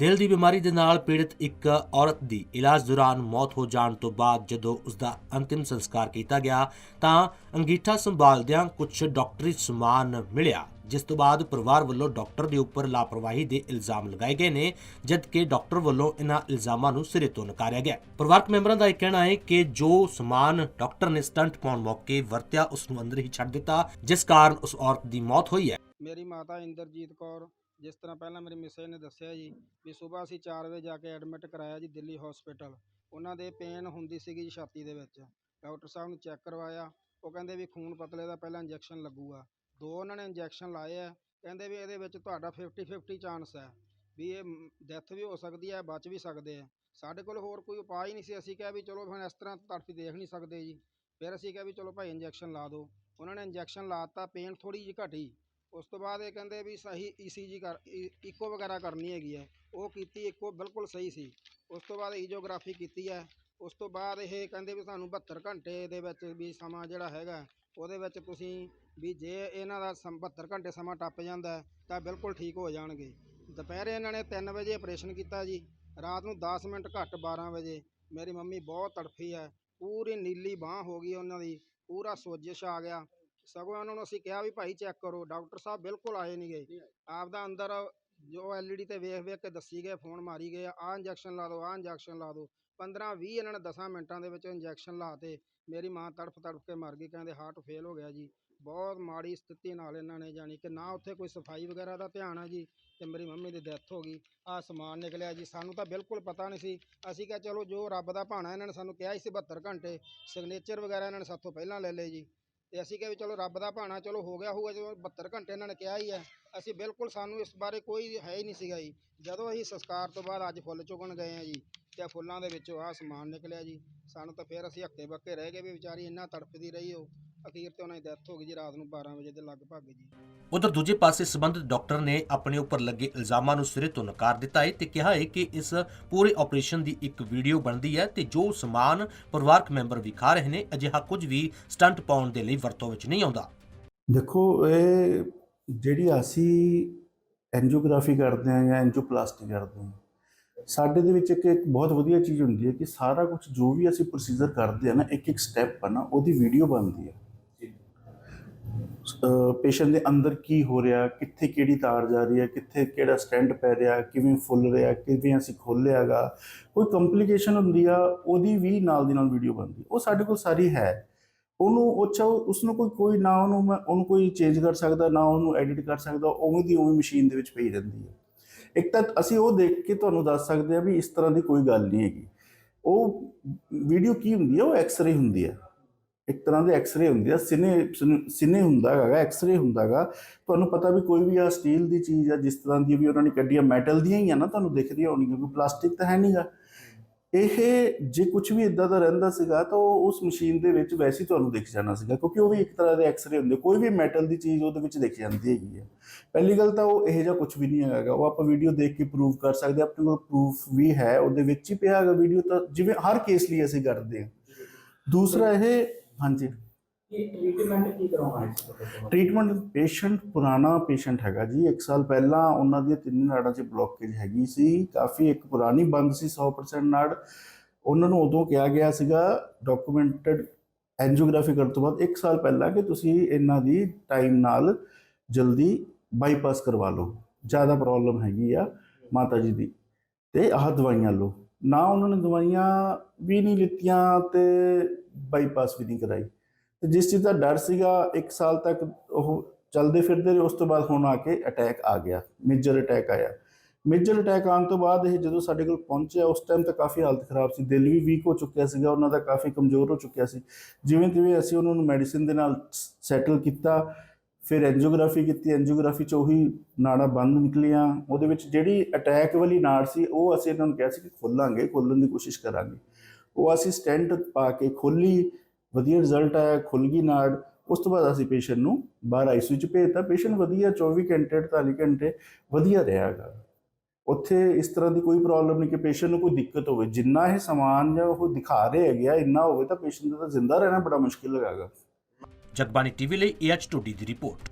ਦਿਲ ਦੀ ਬਿਮਾਰੀ ਦੇ ਨਾਲ ਪੀੜਤ ਇੱਕ ਔਰਤ ਦੀ ਇਲਾਜ ਦੌਰਾਨ ਮੌਤ ਹੋ ਜਾਣ ਤੋਂ ਬਾਅਦ ਜਦੋਂ ਉਸ ਦਾ ਅੰਤਿਮ ਸੰਸਕਾਰ ਕੀਤਾ ਗਿਆ, ਤਾਂ ਅੰਗੀਠਾ ਸੰਭਾਲਦਿਆਂ ਕੁਝ ਡਾਕਟਰੀ ਸਮਾਨ ਮਿਲਿਆ, ਜਿਸ ਤੋਂ ਬਾਅਦ ਪਰਿਵਾਰ ਵੱਲੋਂ ਡਾਕਟਰ ਦੇ ਉੱਪਰ ਲਾਪਰਵਾਹੀ ਦੇ ਇਲਜ਼ਾਮ ਲਗਾਏ ਗਏ ਨੇ, ਜਦਕਿ ਡਾਕਟਰ ਵੱਲੋਂ ਇਹਨਾਂ ਇਲਜ਼ਾਮਾਂ ਨੂੰ ਸਿਰੇ ਤੋਂ ਨਕਾਰਿਆ ਗਿਆ। ਪਰਿਵਾਰਕ ਮੈਂਬਰਾਂ ਦਾ ਇਹ ਕਹਿਣਾ ਹੈ ਕਿ ਜੋ ਸਮਾਨ ਡਾਕਟਰ ਨੇ ਸਟੰਟ ਪਾਉਣ ਮੌਕੇ ਵਰਤਿਆ ਉਸ ਨੂੰ ਅੰਦਰ ਹੀ ਛੱਡ ਦਿੱਤਾ, ਜਿਸ ਕਾਰਨ ਉਸ ਔਰਤ ਦੀ ਮੌਤ ਹੋਈ ਹੈ। ਮੇਰੀ ਮਾਤਾ ਇੰਦਰਜੀਤ ਕੌਰ ਜਿਸ ਤਰ੍ਹਾਂ ਪਹਿਲਾਂ ਮੇਰੀ ਮਿਸੇ ਨੇ ਦੱਸਿਆ ਜੀ ਵੀ ਸਵੇਰ ਅਸੀਂ ਚਾਰ ਵਜੇ ਜਾ ਕੇ ਐਡਮਿਟ ਕਰਾਇਆ ਜੀ ਦਿੱਲੀ ਹੋਸਪਿਟਲ ਉਹਨਾਂ ਦੇ ਪੇਨ ਹੁੰਦੀ ਸੀਗੀ ਜੀ ਛਾਤੀ ਦੇ ਵਿੱਚ। ਡਾਕਟਰ ਸਾਹਿਬ ਨੂੰ ਚੈੱਕ ਕਰਵਾਇਆ। ਉਹ ਕਹਿੰਦੇ ਵੀ ਖੂਨ ਪਤਲੇ ਦਾ ਪਹਿਲਾਂ ਇੰਜੈਕਸ਼ਨ ਲੱਗੂਗਾ। ਦੋ ਉਹਨਾਂ ਨੇ ਇੰਜੈਕਸ਼ਨ ਲਾਏ ਹੈ ਕਹਿੰਦੇ ਵੀ ਇਹਦੇ ਵਿੱਚ ਤੁਹਾਡਾ 50 50 ਚਾਂਸ ਹੈ ਵੀ ਇਹ ਡੈਥ ਵੀ ਹੋ ਸਕਦੀ ਹੈ, ਬਚ ਵੀ ਸਕਦੇ ਹੈ। ਸਾਡੇ ਕੋਲ ਹੋਰ ਕੋਈ ਉਪਾਅ ਹੀ ਨਹੀਂ ਸੀ। ਅਸੀਂ ਕਿਹਾ ਵੀ ਚਲੋ ਹੁਣ ਇਸ ਤਰ੍ਹਾਂ ਤੜਫੀ ਦੇਖ ਨਹੀਂ ਸਕਦੇ ਜੀ। ਫਿਰ ਅਸੀਂ ਕਿਹਾ ਵੀ ਚਲੋ ਭਾਈ ਇੰਜੈਕਸ਼ਨ ਲਾ ਦਿਓ। ਉਹਨਾਂ ਨੇ ਇੰਜੈਕਸ਼ਨ ਲਾਤਾ ਪੇਨ ਥੋੜ੍ਹੀ ਜਿਹੀ ਘਟੀ। ਉਸ ਤੋਂ ਬਾਅਦ ਇਹ ਕਹਿੰਦੇ ਵੀ ਸਹੀ ਈ ਸੀ ਜੀ ਕਰ ਈਕੋ ਵਗੈਰਾ ਕਰਨੀ ਹੈਗੀ ਹੈ। ਉਹ ਕੀਤੀ ਇਕੋ ਬਿਲਕੁਲ ਸਹੀ ਸੀ। ਉਸ ਤੋਂ ਬਾਅਦ ਈਜੋਗ੍ਰਾਫੀ ਕੀਤੀ ਹੈ। ਉਸ ਤੋਂ ਬਾਅਦ ਇਹ ਕਹਿੰਦੇ ਵੀ ਤੁਹਾਨੂੰ ਬਹੱਤਰ ਘੰਟੇ ਦੇ ਵਿੱਚ ਵੀ ਸਮਾਂ ਜਿਹੜਾ ਹੈਗਾ, ਉਹਦੇ ਵਿੱਚ ਤੁਸੀਂ ਵੀ ਜੇ ਇਹਨਾਂ ਦਾ ਸਮ- 72 ਘੰਟੇ ਸਮਾਂ ਟੱਪ ਜਾਂਦਾ ਤਾਂ ਬਿਲਕੁਲ ਠੀਕ ਹੋ ਜਾਣਗੇ। ਦੁਪਹਿਰੇ ਇਹਨਾਂ ਨੇ ਤਿੰਨ ਵਜੇ ਆਪਰੇਸ਼ਨ ਕੀਤਾ ਜੀ। ਰਾਤ ਨੂੰ ਦਸ ਮਿੰਟ ਘੱਟ 12 ਵਜੇ। ਮੇਰੀ ਮੰਮੀ ਬਹੁਤ ਤੜਫੀ ਹੈ। ਪੂਰੀ ਨੀਲੀ ਬਾਹ ਹੋ ਗਈ ਉਹਨਾਂ ਦੀ। ਪੂਰਾ ਸੋਜਿਸ਼ ਆ ਗਿਆ। ਸਗੋਂ ਉਹਨਾਂ ਨੂੰ ਅਸੀਂ ਕਿਹਾ ਵੀ ਭਾਈ ਚੈੱਕ ਕਰੋ ਡਾਕਟਰ ਸਾਹਿਬ ਬਿਲਕੁਲ ਆਏ ਨਹੀਂ ਗਏ ਆਪਦਾ ਅੰਦਰ ਜੋ ਐਲਈਡੀ ਤੇ ਵੇਖ ਵੇਖ ਕੇ ਦੱਸੀ ਗਏ ਫੋਨ ਮਾਰੀ ਗਏ ਆਹ ਇੰਜੈਕਸ਼ਨ ਲਾ ਦਿਓ ਆਹ ਇੰਜੈਕਸ਼ਨ ਲਾ ਦਿਓ 15 20 ਇਹਨਾਂ ਨੇ 10 ਮਿੰਟਾਂ ਦੇ ਵਿੱਚ ਇੰਜੈਕਸ਼ਨ ਲਾਤੇ ਮੇਰੀ ਮਾਂ ਤੜਫ ਤੜਫ ਕੇ ਮਰ ਗਈ ਕਹਿੰਦੇ ਹਾਰਟ ਫੇਲ ਹੋ ਗਿਆ ਜੀ। ਬਹੁਤ ਮਾੜੀ ਸਥਿਤੀ ਨਾਲ ਇਹਨਾਂ ਨੇ ਜਾਣੀ ਕਿ ਨਾ ਉੱਥੇ ਕੋਈ ਸਫ਼ਾਈ ਵਗੈਰਾ ਦਾ ਧਿਆਨ ਆ ਜੀ ਤੇ ਮੇਰੀ ਮੰਮੀ ਦੀ ਡੈਥ ਹੋ ਗਈ। ਆਹ ਸਮਾਨ ਨਿਕਲਿਆ ਜੀ ਸਾਨੂੰ ਤਾਂ ਬਿਲਕੁਲ ਪਤਾ ਨਹੀਂ ਸੀ। ਅਸੀਂ ਕਿਹਾ ਚਲੋ ਜੋ ਰੱਬ ਦਾ ਭਾਣਾ ਇਹਨਾਂ ਨੇ ਸਾਨੂੰ ਕਿਹਾ ਸੀ 72 ਘੰਟੇ ਸਿਗਨੇਚਰ ਵਗੈਰਾ ਇਹਨਾਂ ਨੇ ਸਾਥੋਂ ਪਹਿਲਾਂ ਲੈ ਲਏ ਜੀ। ਤੇ ਅਸੀਂ ਕਿਹਾ ਵੀ ਚਲੋ ਰੱਬ ਦਾ ਭਾਣਾ, ਚਲੋ ਹੋ ਗਿਆ ਹੋਊਗਾ, ਜਦੋਂ 72 ਘੰਟੇ ਇਹਨਾਂ ਨੇ ਕਿਹਾ ਹੀ ਹੈ ਅਸੀਂ ਬਿਲਕੁਲ ਸਾਨੂੰ ਇਸ ਬਾਰੇ ਕੋਈ ਹੈ ਹੀ ਨਹੀਂ ਸੀਗਾ ਜੀ। ਜਦੋਂ ਅਸੀਂ ਸੰਸਕਾਰ ਤੋਂ ਬਾਅਦ ਅੱਜ ਫੁੱਲ ਚੁਗਣ ਗਏ ਆ ਜੀ, ਤੇ ਫੁੱਲਾਂ ਦੇ ਵਿੱਚੋਂ ਆਹ ਸਮਾਨ ਨਿਕਲਿਆ ਜੀ, ਸਾਨੂੰ ਤਾਂ ਫਿਰ ਅਸੀਂ ਹੱਕੇ ਬੱਕੇ ਰਹਿ ਗਏ ਵੀ ਵਿਚਾਰੀ ਇੰਨਾ ਤੜਫਦੀ ਰਹੀ ਉਹ। ਅਖੀਰ ਤੇ ਉਹਨਾਂ ਦੀ ਡੈਥ ਹੋ ਗਈ ਜੀ ਰਾਤ ਨੂੰ 12 ਵਜੇ ਦੇ ਲਗਭਗ ਜੀ। ਉਧਰ ਦੂਜੇ ਪਾਸੇ ਸਬੰਧਤ ਡਾਕਟਰ ਨੇ ਆਪਣੇ ਉੱਪਰ ਲੱਗੇ ਇਲਜ਼ਾਮਾਂ ਨੂੰ ਸਿਰੇ ਤੋਂ ਨਕਾਰ ਦਿੱਤਾ ਹੈ ਤੇ ਕਿਹਾ ਹੈ ਕਿ ਇਸ ਪੂਰੇ ਆਪਰੇਸ਼ਨ ਦੀ ਇੱਕ ਵੀਡੀਓ ਬਣਦੀ ਹੈ ਤੇ ਜੋ ਸਮਾਨ ਪਰਿਵਾਰਕ ਮੈਂਬਰ ਵਿਖਾ ਰਹੇ ਨੇ ਅਜਿਹਾ ਕੁਝ ਵੀ ਸਟੰਟ ਪਾਉਣ ਦੇ ਲਈ ਵਰਤੋਂ ਵਿੱਚ ਨਹੀਂ ਆਉਂਦਾ। ਦੇਖੋ ਇਹ ਜਿਹੜੀ ਅਸੀਂ ਐਂਜੀਓਗ੍ਰਾਫੀ ਕਰਦੇ ਹਾਂ ਜਾਂ ਐਂਜੀਓਪਲਾਸਟੀ ਕਰਦੇ ਹਾਂ ਸਾਡੇ ਦੇ ਵਿੱਚ ਇੱਕ ਇੱਕ ਬਹੁਤ ਵਧੀਆ ਚੀਜ਼ ਹੁੰਦੀ ਹੈ ਕਿ ਸਾਰਾ ਕੁਝ ਜੋ ਵੀ ਅਸੀਂ ਪ੍ਰੋਸੀਜਰ ਕਰਦੇ ਹਾਂ ਨਾ ਇੱਕ ਇੱਕ ਸਟੈਪ ਆ ਨਾ ਉਹਦੀ ਵੀਡੀਓ ਬਣਦੀ ਹੈ। ਪੇਸ਼ੈਂਟ ਦੇ ਅੰਦਰ ਕੀ ਹੋ ਰਿਹਾ, ਕਿੱਥੇ ਕਿਹੜੀ ਤਾਰ ਜਾ ਰਹੀ ਹੈ, ਕਿੱਥੇ ਕਿਹੜਾ ਸਟੈਂਡ ਪੈ ਰਿਹਾ, ਕਿਵੇਂ ਫੁੱਲ ਰਿਹਾ, ਕਿਵੇਂ ਅਸੀਂ ਖੋਲ੍ਹਿਆਗਾ, ਕੋਈ ਕੰਪਲਿਕੇਸ਼ਨ ਹੁੰਦੀ ਆ, ਉਹਦੀ ਵੀ ਨਾਲ ਦੀ ਨਾਲ ਵੀਡੀਓ ਬਣਦੀ ਉਹ ਸਾਡੇ ਕੋਲ ਸਾਰੀ ਹੈ। ਉਹਨੂੰ ਉਹ ਚਾਹੋ ਉਸ ਨੂੰ ਕੋਈ ਕੋਈ ਨਾ ਉਹਨੂੰ ਮੈਂ, ਉਹਨੂੰ ਕੋਈ ਚੇਂਜ ਕਰ ਸਕਦਾ, ਨਾ ਉਹਨੂੰ ਐਡਿਟ ਕਰ ਸਕਦਾ, ਉਵੇਂ ਦੀ ਉਵੇਂ ਮਸ਼ੀਨ ਦੇ ਵਿੱਚ ਪਈ ਰਹਿੰਦੀ ਹੈ ਇੱਕ ਤਾਂ ਅਸੀਂ ਉਹ ਦੇਖ ਕੇ ਤੁਹਾਨੂੰ ਦੱਸ ਸਕਦੇ ਆ ਵੀ ਇਸ ਤਰ੍ਹਾਂ ਦੀ ਕੋਈ ਗੱਲ ਨਹੀਂ ਹੈਗੀ। ਉਹ ਵੀਡੀਓ ਕੀ ਹੁੰਦੀ ਹੈ ਉਹ ਐਕਸ-ਰੇ ਹੁੰਦੀ ਹੈ ਇੱਕ ਤਰ੍ਹਾਂ ਦੇ ਐਕਸ-ਰੇ ਹੁੰਦੀ ਆ, ਸਿਨੇ ਸਿਨੇ ਹੁੰਦਾ ਹੈਗਾ ਐਕਸ-ਰੇ ਹੁੰਦਾ ਹੈਗਾ। ਤੁਹਾਨੂੰ ਪਤਾ ਵੀ ਕੋਈ ਵੀ ਆ ਸਟੀਲ ਦੀ ਚੀਜ਼ ਆ, ਜਿਸ ਤਰ੍ਹਾਂ ਦੀ ਵੀ ਉਹਨਾਂ ਨੇ ਕੱਢੀ ਆ ਮੈਟਲ ਦੀਆਂ ਹੀ ਆ ਨਾ, ਤੁਹਾਨੂੰ ਦਿਖਦੀਆਂ ਹੋਣਗੀਆਂ, ਕਿਉਂਕਿ ਪਲਾਸਟਿਕ ਤਾਂ ਹੈ ਨਹੀਂਗਾ ਇਹ ਜੇ ਕੁਝ ਵੀ ਇਦਾਂ ਦਾ ਰਹਿੰਦਾ ਸੀਗਾ, ਤਾਂ ਉਹ ਉਸ ਮਸ਼ੀਨ ਦੇ ਵਿੱਚ ਵੈਸੇ ਹੀ ਤੁਹਾਨੂੰ ਦਿਖ ਜਾਣਾ ਸੀਗਾ, ਕਿਉਂਕਿ ਉਹ ਵੀ ਇੱਕ ਤਰ੍ਹਾਂ ਦੇ ਐਕਸ-ਰੇ ਹੁੰਦੇ ਕੋਈ ਵੀ ਮੈਟਲ ਦੀ ਚੀਜ਼ ਉਹਦੇ ਵਿੱਚ ਦਿਖ ਜਾਂਦੀ ਹੈਗੀ ਆ। ਪਹਿਲੀ ਗੱਲ ਤਾਂ ਉਹ ਇਹੋ ਜਿਹਾ ਕੁਝ ਵੀ ਨਹੀਂ ਹੈਗਾ ਉਹ ਆਪਾਂ ਵੀਡੀਓ ਦੇਖ ਕੇ ਪ੍ਰੂਫ ਕਰ ਸਕਦੇ ਆਪਣੇ ਕੋਲ ਪ੍ਰੂਫ ਵੀ ਹੈ, ਉਹਦੇ ਵਿੱਚ ਹੀ ਪਿਆ ਹੈਗਾ ਵੀਡੀਓ ਤਾਂ, ਜਿਵੇਂ ਹਰ ਕੇਸ ਲਈ ਅਸੀਂ ਕਰਦੇ ਹਾਂ ਦੂਸਰਾ ਇਹ ਹਾਂਜੀ। ਕੀ ਟ੍ਰੀਟਮੈਂਟ ਕੀ ਇਸ ਵਕਤ ਟ੍ਰੀਟਮੈਂਟ ਪੇਸ਼ੈਂਟ ਪੁਰਾਣਾ ਪੇਸ਼ੈਂਟ ਹੈਗਾ ਜੀ। 1 ਸਾਲ ਪਹਿਲਾਂ ਉਹਨਾਂ ਦੀਆਂ ਤਿੰਨ ਨਾੜਾਂ 'ਚ ਬਲੋਕੇਜ ਹੈਗੀ ਸੀ। ਕਾਫੀ ਇੱਕ ਪੁਰਾਣੀ ਬੰਦ ਸੀ 100% ਨਾੜ। ਉਹਨਾਂ ਨੂੰ ਉਦੋਂ ਕਿਹਾ ਗਿਆ ਸੀਗਾ ਡਾਕੂਮੈਂਟਡ ਐਂਜੀਓਗ੍ਰਾਫੀ ਕਰਨ ਤੋਂ ਬਾਅਦ 1 ਸਾਲ ਪਹਿਲਾਂ ਕਿ ਤੁਸੀਂ ਇਹਨਾਂ ਦੀ ਟਾਈਮ ਨਾਲ ਜਲਦੀ ਬਾਈਪਾਸ ਕਰਵਾ ਲਓ। ਜ਼ਿਆਦਾ ਪ੍ਰੋਬਲਮ ਹੈਗੀ ਆ ਮਾਤਾ ਜੀ ਦੀ। ਤੇ ਆਹ ਦਵਾਈਆਂ ਲਓ। ਨਾ ਉਹਨਾਂ ਨੇ ਦਵਾਈਆਂ ਵੀ ਨਹੀਂ ਲਿੱਤੀਆਂ ਤੇ ਬਾਈਪਾਸ ਵੀ ਨਹੀਂ ਕਰਾਈ। ਤੇ ਜਿਸ ਚੀਜ਼ ਦਾ ਡਰ ਸੀਗਾ 1 ਸਾਲ ਤੱਕ ਉਹ ਚੱਲਦੇ ਫਿਰਦੇ ਰਹੇ, ਉਸ ਤੋਂ ਬਾਅਦ ਹੁਣ ਆ ਕੇ ਅਟੈਕ ਆ ਗਿਆ ਮੇਜਰ ਅਟੈਕ ਆਇਆ। ਮੇਜਰ ਅਟੈਕ ਆਉਣ ਤੋਂ ਬਾਅਦ ਇਹ ਜਦੋਂ ਸਾਡੇ ਕੋਲ ਪਹੁੰਚਿਆ, ਉਸ ਟਾਈਮ ਤਾਂ ਕਾਫੀ ਹਾਲਤ ਖਰਾਬ ਸੀ। ਦਿਲ ਵੀ ਵੀਕ ਹੋ ਚੁੱਕਿਆ ਸੀਗਾ, ਉਹਨਾਂ ਦਾ ਕਾਫੀ ਕਮਜ਼ੋਰ ਹੋ ਚੁੱਕਿਆ ਸੀ। ਜਿਵੇਂ ਤਿਵੇਂ ਅਸੀਂ ਉਹਨਾਂ ਨੂੰ ਮੈਡੀਸਿਨ ਦੇ ਨਾਲ ਸੈਟਲ ਕੀਤਾ ਫਿਰ ਐਂਜੀਓਗ੍ਰਾਫੀ ਕੀਤੀ ਐਂਜੀਓਗ੍ਰਾਫੀ ਚ ਉਹੀ ਨਾੜਾਂ ਬੰਦ ਨਿਕਲੀਆਂ। ਉਹਦੇ ਵਿੱਚ ਜਿਹੜੀ ਅਟੈਕ ਵਾਲੀ ਨਾੜ ਸੀ, ਉਹ ਅਸੀਂ ਇਹਨਾਂ ਨੂੰ ਕਿਹਾ ਸੀ ਕਿ ਖੋਲਾਂਗੇ, ਖੋਲਣ ਦੀ ਕੋਸ਼ਿਸ਼ ਕਰਾਂਗੇ। ਉਹ ਅਸੀਂ ਸਟੈਂਟ ਪਾ ਕੇ ਖੋਲੀ, ਵਧੀਆ ਰਿਜ਼ਲਟ ਆਇਆ ਖੁੱਲ ਗਈ ਨਾੜ। ਉਸ ਤੋਂ ਬਾਅਦ ਅਸੀਂ ਪੇਸ਼ੈਂਟ ਨੂੰ ਬਾਹਰ ਆਈਸੀਯੂ ਚ ਭੇਜਤਾ। ਪੇਸ਼ੈਂਟ ਵਧੀਆ 24 ਘੰਟੇ 48 ਘੰਟੇ ਵਧੀਆ ਰਿਹਾਗਾ ਉੱਥੇ ਇਸ ਤਰ੍ਹਾਂ ਦੀ ਕੋਈ ਪ੍ਰੋਬਲਮ ਨਹੀਂ ਕਿ ਪੇਸ਼ੈਂਟ ਨੂੰ ਕੋਈ ਦਿੱਕਤ ਹੋਵੇ। ਜਿੰਨਾ ਇਹ ਸਮਾਨ ਜਾਂ ਉਹ ਦਿਖਾ ਰਹੇ ਹੈਗੇ ਆ, ਇੰਨਾ ਹੋਵੇ ਤਾਂ ਪੇਸ਼ੈਂਟ ਦਾ ਤਾਂ ਜ਼ਿੰਦਾ ਰਹਿਣਾ ਬੜਾ ਮੁਸ਼ਕਿਲ ਹੈਗਾ। ਜਗਬਾਨੀ ਟੀਵੀ ਲਈ ਏਐਚ ਟੋਡੀ ਦੀ ਰਿਪੋਰਟ।